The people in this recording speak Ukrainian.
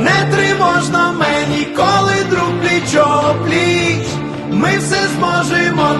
Не тривожно мені, коли друг плічо пліч. Ми все зможемо